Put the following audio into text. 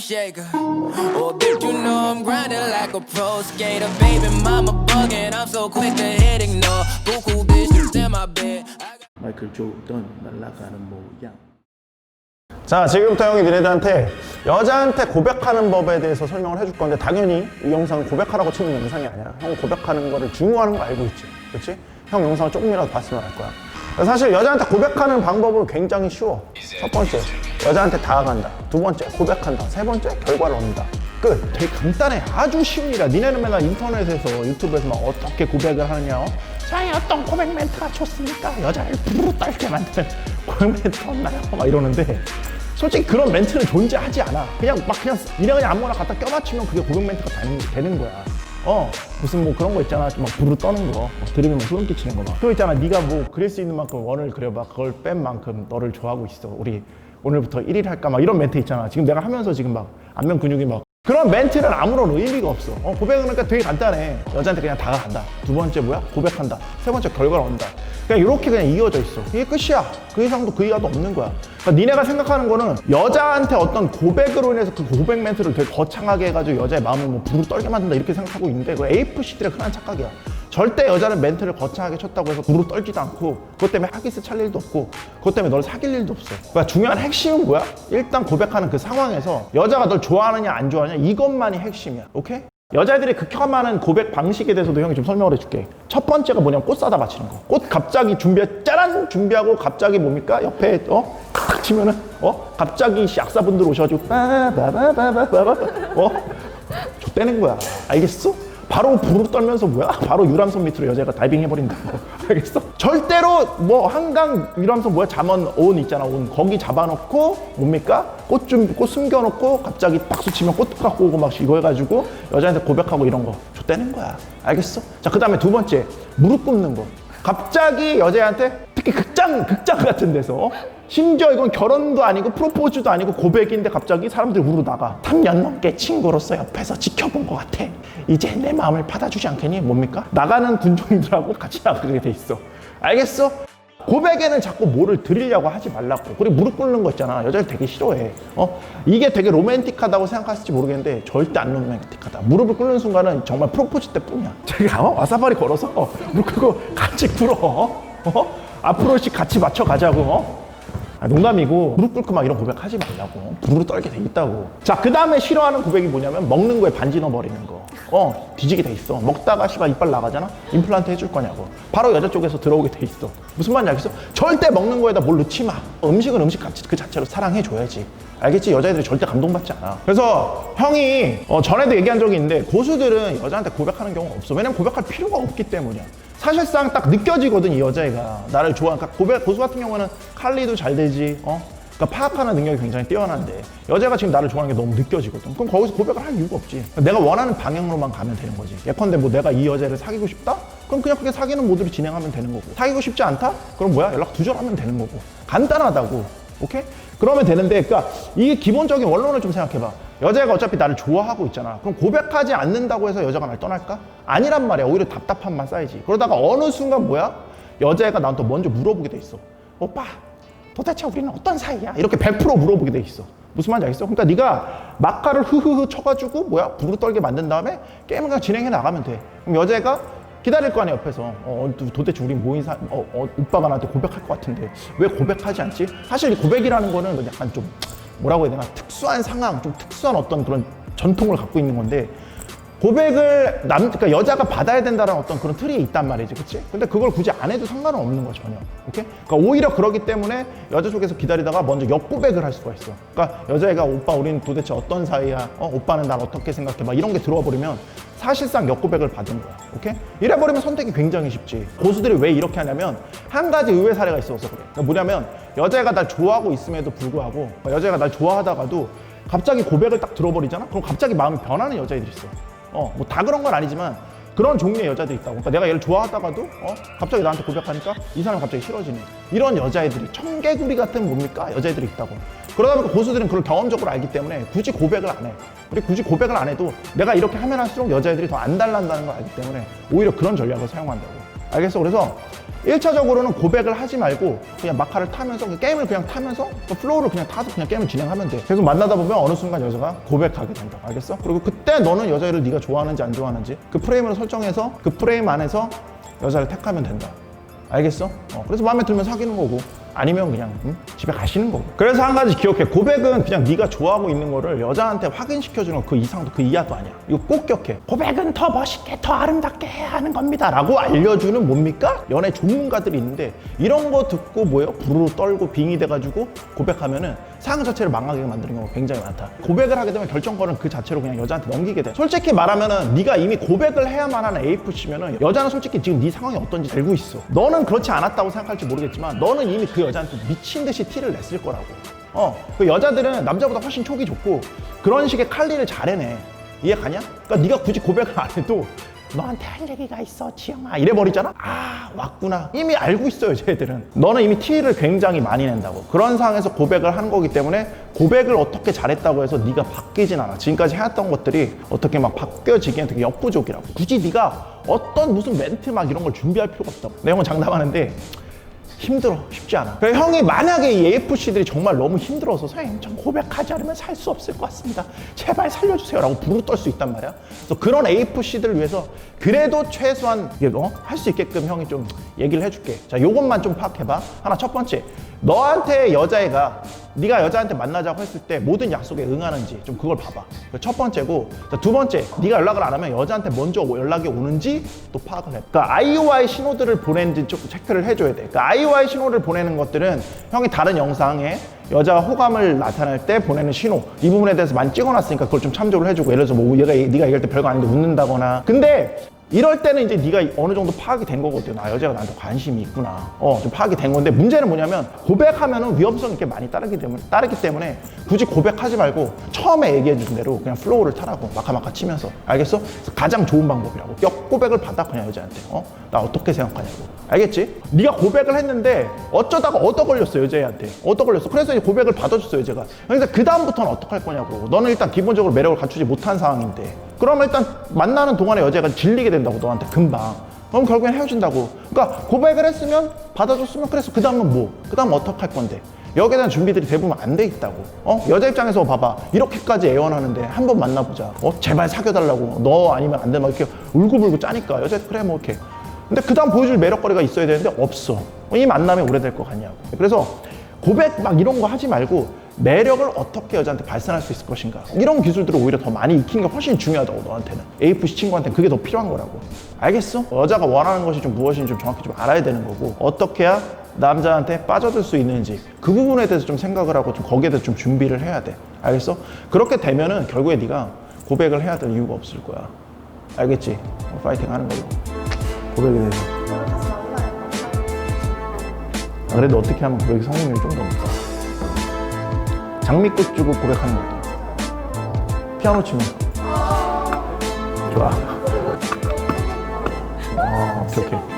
shaker. Oh, bitch, you know I'm grinding like a pro skater. Baby, mama bugging, I'm so quick to hit ignore. Buku bitches in my bed. 마이클 조던 날아가는 모양. 자, 지금부터 형이 니네들한테 여자한테 고백하는 법에 대해서 설명을 해줄 건데 당연히 이 영상은 고백하라고 찍는 영상이 아니야. 형 고백하는 거를 중요하는 거 알고 있지. 그렇지? 형 영상 조금이라도 봤으면 알 거야. 사실 여자한테 고백하는 방법은 굉장히 쉬워. 첫 번째, 여자한테 다가간다. 두 번째, 고백한다. 세 번째, 결과를 얻는다. 끝. 되게 간단해. 아주 일이야. 니네는 맨날 인터넷에서 유튜브에서 막 어떻게 고백을 하느냐. 어? 자기 어떤 고백 멘트가 좋습니까? 여자를 부르르 떨게 만드는 고백 멘트 없나요? 막 이러는데 솔직히 그런 멘트는 존재하지 않아. 그냥 막 그냥 니네 그냥 아무거나 갖다 껴맞추면 그게 고백 멘트가 되는 거야. 어. 무슨 뭐 그런 거 있잖아. 막 부르 떠는 거. 막 들으면 막 소름 끼치는 거막. 그거 있잖아. 네가 뭐 그릴 수 있는 만큼 원을 그려봐. 그걸 뺀 만큼 너를 좋아하고 있어. 우리 오늘부터 1일 할까? 막 이런 멘트 있잖아. 지금 내가 하면서 지금 막 안면 근육이 막 그런 멘트는 아무런 의미가 없어. 어, 고백은 그러니까 되게 간단해. 여자한테 그냥 다가간다. 두 번째 뭐야? 고백한다. 세 번째 결과를 얻는다. 그냥 이렇게 그냥 이어져 있어. 이게 끝이야. 그 이상도 그 이하도 없는 거야. 그러니까 니네가 생각하는 거는 여자한테 어떤 고백으로 인해서 그 고백 멘트를 되게 거창하게 해가지고 여자의 마음을 뭐 부르 떨게 만든다 이렇게 생각하고 있는데 그 AFC들의 흔한 착각이야 절대 여자는 멘트를 거창하게 쳤다고 해서 부르 떨지도 않고 그것 때문에 하기스 찰 일도 없고 그것 때문에 널 사귈 일도 없어 그러니까 중요한 핵심은 뭐야? 일단 고백하는 그 상황에서 여자가 널 좋아하느냐 안 좋아하느냐 이것만이 핵심이야 오케이? 여자애들이 극혐하는 고백 방식에 대해서도 형이 좀 설명을 해줄게 첫 번째가 뭐냐면 꽃 사다 바치는 거꽃 갑자기 준비해 짜란 준비하고 갑자기 뭡니까? 옆에 어? 탁 치면은 어? 갑자기 약사분들 오셔가지고 빠바바바바바 어? 좆대는 거야 알겠어? 바로 부르 떨면서 뭐야? 바로 유람선 밑으로 여자가 다이빙 해버린다고 알겠어? 절대로 뭐 한강 유람선 뭐야 잠원 온 있잖아 온 거기 잡아놓고 뭡니까? 꽃 좀 꽃 숨겨놓고 갑자기 박수 치면 꽃 갖고 오고 막 이거 해가지고 여자한테 고백하고 이런 거 좆대는 거야 알겠어? 자 그 다음에 두 번째 무릎 꿇는 거 갑자기 여자한테 특히 극장 극장 같은 데서. 어? 심지어 이건 결혼도 아니고 프로포즈도 아니고 고백인데 갑자기 사람들이 우르 나가. 3년 넘게 친구로서 옆에서 지켜본 것 같아. 이제 내 마음을 받아주지 않겠니? 뭡니까? 나가는 군종들하고. 같이 나가게 돼 있어. 알겠어? 고백에는 자꾸 뭐를 드리려고 하지 말라고. 그리고 무릎 꿇는 거 있잖아. 여자를 되게 싫어해. 어? 이게 되게 로맨틱하다고 생각하실지 모르겠는데 절대 안 로맨틱하다. 무릎을 꿇는 순간은 정말 프로포즈 때 뿐이야. 자기가 어? 와사바리 걸어서? 어, 무릎 꿇고 같이 꿇어. 어? 어? 앞으로씩 같이 맞춰 가자고 어? 아, 농담이고 무릎 꿇고 막 이런 고백 하지 말라고. 부르르 떨게 돼 있다고. 자 그 다음에 싫어하는 고백이 뭐냐면 먹는 거에 반지 넣어버리는 거어 뒤지게 돼 있어. 먹다가 씨발 이빨 나가잖아? 임플란트 해줄 거냐고. 바로 여자 쪽에서 들어오게 돼 있어. 무슨 말인지 알겠어? 절대 먹는 거에다 뭘 넣지 마. 음식은 음식 같이 그 자체로 사랑해 줘야지 알겠지? 여자애들이 절대 감동받지 않아. 그래서 형이 어, 전에도 얘기한 적이 있는데 고수들은 여자한테 고백하는 경우가 없어. 왜냐면 고백할 필요가 없기 때문이야. 사실상 딱 느껴지거든 이 여자애가. 나를 좋아 그러니까 고백 고수 같은 경우는 칼리도 잘 되지 어? 그러니까 파악하는 능력이 굉장히 뛰어난데. 여자가 지금 나를 좋아하는 게 너무 느껴지거든. 그럼 거기서 고백을 할 이유가 없지. 내가 원하는 방향으로만 가면 되는 거지. 예컨대 뭐 내가 이 여자를 사귀고 싶다? 그럼 그냥 그게 사귀는 모드로 진행하면 되는 거고. 사귀고 싶지 않다? 그럼 뭐야? 연락 두절하면 되는 거고. 간단하다고. 오케이 그러면 되는데 그러니까 이게 기본적인 원론을 좀 생각해봐 여자가 어차피 나를 좋아하고 있잖아 그럼 고백하지 않는다고 해서 여자가 날 떠날까 아니란 말이야 오히려 답답함만 쌓이지 그러다가 어느 순간 뭐야 여자애가 나한테 먼저 물어보게 돼 있어 오빠 도대체 우리는 어떤 사이야? 이렇게 100% 물어보게 돼 있어. 무슨 말인지 알겠어? 그러니까 네가 막가를 흐흐흐 쳐가지고 뭐야 부르 떨게 만든 다음에 게임을 진행해 나가면 돼. 그럼 여자가 기다릴 거 아니야 옆에서. 어, 도- 도대체 우리 모인 사 어, 어, 오빠가 나한테 고백할 것 같은데. 왜 고백하지 않지? 사실 이 고백이라는 거는 약간 좀 뭐라고 해야 되나? 특수한 상황, 좀 특수한 어떤 그런 전통을 갖고 있는 건데 고백을 남, 그러니까 여자가 받아야 된다는 어떤 그런 틀이 있단 말이지, 그치? 근데 그걸 굳이 안 해도 상관은 없는 거야, 전혀. 오케이? 그러니까 오히려 그러기 때문에 여자 쪽에서 기다리다가 먼저 역고백을 할 수가 있어. 그러니까 여자애가 오빠, 우리는 도대체 어떤 사이야? 어, 오빠는 날 어떻게 생각해? 막 이런 게 들어와 버리면 사실상 역고백을 받은 거야. 오케이? 이래버리면 선택이 굉장히 쉽지. 고수들이 왜 이렇게 하냐면 한 가지 의외 사례가 있어서 그래. 그러니까 뭐냐면 여자애가 날 좋아하고 있음에도 불구하고 여자애가 날 좋아하다가도 갑자기 고백을 딱 들어버리잖아? 그럼 갑자기 마음이 변하는 여자애들이 있어. 어, 뭐 다 그런 건 아니지만 그런 종류의 여자들이 있다고. 그러니까 내가 얘를 좋아하다가도 어, 갑자기 나한테 고백하니까 이 사람 갑자기 싫어지는 이런 여자애들이 청개구리 같은 뭡니까 여자애들이 있다고. 그러다 보니까 고수들은 그걸 경험적으로 알기 때문에 굳이 고백을 안 해. 그리고 굳이 고백을 안 해도 내가 이렇게 하면 할수록 여자애들이 더 안 달란다는 걸 알기 때문에 오히려 그런 전략을 사용한다고. 알겠어? 그래서 1차적으로는 고백을 하지 말고 그냥 마카를 타면서 그 게임을 그냥 타면서 그 플로우를 그냥 타서 그냥 게임을 진행하면 돼. 계속 만나다 보면 어느 순간 여자가 고백하게 된다. 알겠어? 그리고 그때 너는 여자를 네가 좋아하는지 안 좋아하는지 그 프레임으로 설정해서 그 프레임 안에서 여자를 택하면 된다. 알겠어? 어, 그래서 마음에 들면 사귀는 거고 아니면 그냥 응? 집에 가시는 거고. 그래서 한 가지 기억해. 고백은 그냥 네가 좋아하고 있는 거를 여자한테 확인시켜주는 그 이상도 그 이하도 아니야. 이거 꼭 기억해. 고백은 더 멋있게 더 아름답게 하는 겁니다. 라고 알려주는 뭡니까? 연애 전문가들이 있는데 이런 거 듣고 뭐예요? 부르르 떨고 빙이 돼가지고 고백하면은 상황 자체를 망하게 만드는 경우가 굉장히 많다. 고백을 하게 되면 결정권은 그 자체로 그냥 여자한테 넘기게 돼. 솔직히 말하면은 네가 이미 고백을 해야만 하는 AFC면은 여자는 솔직히 지금 네 상황이 어떤지 알고 있어. 너는 그렇지 않았다고 생각할지 모르겠지만 너는 이미 그 여자한테 미친 듯이 티를 냈을 거라고. 어, 그 여자들은 남자보다 훨씬 촉이 좋고 그런 식의 칼리를 잘 해내. 이해 가냐? 그러니까 네가 굳이 고백을 안 해도 너한테 할 얘기가 있어 지영아. 이래버리잖아? 아 왔구나. 이미 알고 있어요 쟤들은. 너는 이미 티를 굉장히 많이 낸다고. 그런 상황에서 고백을 하는 거기 때문에 고백을 어떻게 잘했다고 해서 네가 바뀌진 않아. 지금까지 해왔던 것들이 어떻게 막 바뀌어지기엔 되게 역부족이라고. 굳이 네가 어떤 무슨 멘트 막 이런 걸 준비할 필요가 없다고. 내 형은 장담하는데 힘들어 쉽지 않아. 그래서 형이 만약에 이 AFC들이 정말 너무 힘들어서 선생님 전 고백하지 않으면 살 수 없을 것 같습니다. 제발 살려주세요 라고 부르 떨수 있단 말이야. 그래서 그런 AFC들을 위해서 그래도 최소한 이게 어? 할 수 있게끔 형이 좀 얘기를 해줄게. 자 요것만 좀 파악해봐. 하나 첫 번째 너한테 여자애가 네가 여자한테 만나자고 했을 때 모든 약속에 응하는지 좀 그걸 봐봐. 그첫 번째고 자, 두 번째 네가 연락을 안 하면 여자한테 먼저 연락이 오는지 또 파악을 해. 그러니까 IOI 신호들을 보내는지 좀 체크를 해줘야 돼. 그러니까 IOI 신호를 보내는 것들은 형이 다른 영상에 여자가 호감을 나타낼 때 보내는 신호. 이 부분에 대해서 많이 찍어놨으니까 그걸 좀 참조를 해주고 예를 들어서 뭐 얘가 네가 얘기할 때 별거 아닌데 웃는다거나. 근데 이럴 때는 이제 네가 어느 정도 파악이 된 거거든. 아 여자가 나한테 관심이 있구나. 어, 좀 파악이 된 건데 문제는 뭐냐면 고백하면은 위험성이 이렇게 많이 따르기 때문에 따르기 때문에 굳이 고백하지 말고 처음에 얘기해 준 대로 그냥 플로우를 타라고 마카마카 치면서 알겠어? 그래서 가장 좋은 방법이라고. 역 고백을 받아 그냥 여자한테. 어? 나 어떻게 생각하냐고. 알겠지? 네가 고백을 했는데 어쩌다가 얻어 걸렸어 여자애한테. 얻어 걸렸어. 그래서 이제 고백을 받아줬어 여자가. 그러니까 그 다음부터는 어떡할 거냐고. 너는 일단 기본적으로 매력을 갖추지 못한 상황인데. 그러면 일단 만나는 동안에 여자가 질리게 된다고 너한테 금방. 그럼 결국엔 헤어진다고. 그러니까 고백을 했으면 받아줬으면 그래서 그 다음은 뭐? 그 다음 어떡할 건데? 여기에 대한 준비들이 대부분 안 돼 있다고. 어? 여자 입장에서 봐봐. 이렇게까지 애원하는데 한 번 만나보자. 어? 제발 사귀어달라고. 너 아니면 안 돼. 막 이렇게 울고불고 짜니까. 여자 그래 뭐 이렇게. 근데 그 다음 보여줄 매력거리가 있어야 되는데 없어. 이 만남이 오래될 것 같냐고. 그래서 고백 막 이런 거 하지 말고 매력을 어떻게 여자한테 발산할 수 있을 것인가? 이런 기술들을 오히려 더 많이 익히는 게 훨씬 중요하다고 너한테는. AFC 친구한테는 그게 더 필요한 거라고. 알겠어? 여자가 원하는 것이 좀 무엇인지 좀 정확히 좀 알아야 되는 거고 어떻게 해야 남자한테 빠져들 수 있는지 그 부분에 대해서 좀 생각을 하고 좀 거기에 대해서 좀 준비를 해야 돼. 알겠어? 그렇게 되면은 결국에 네가 고백을 해야 될 이유가 없을 거야. 알겠지? 어, 파이팅 하는 걸로 고백에 대해서. 아, 그래도 어떻게 하면 고백 성공률이 좀 더 높아 장미꽃 주고 고백하는 것도 피아노 치면서. 좋아. 어, 오케이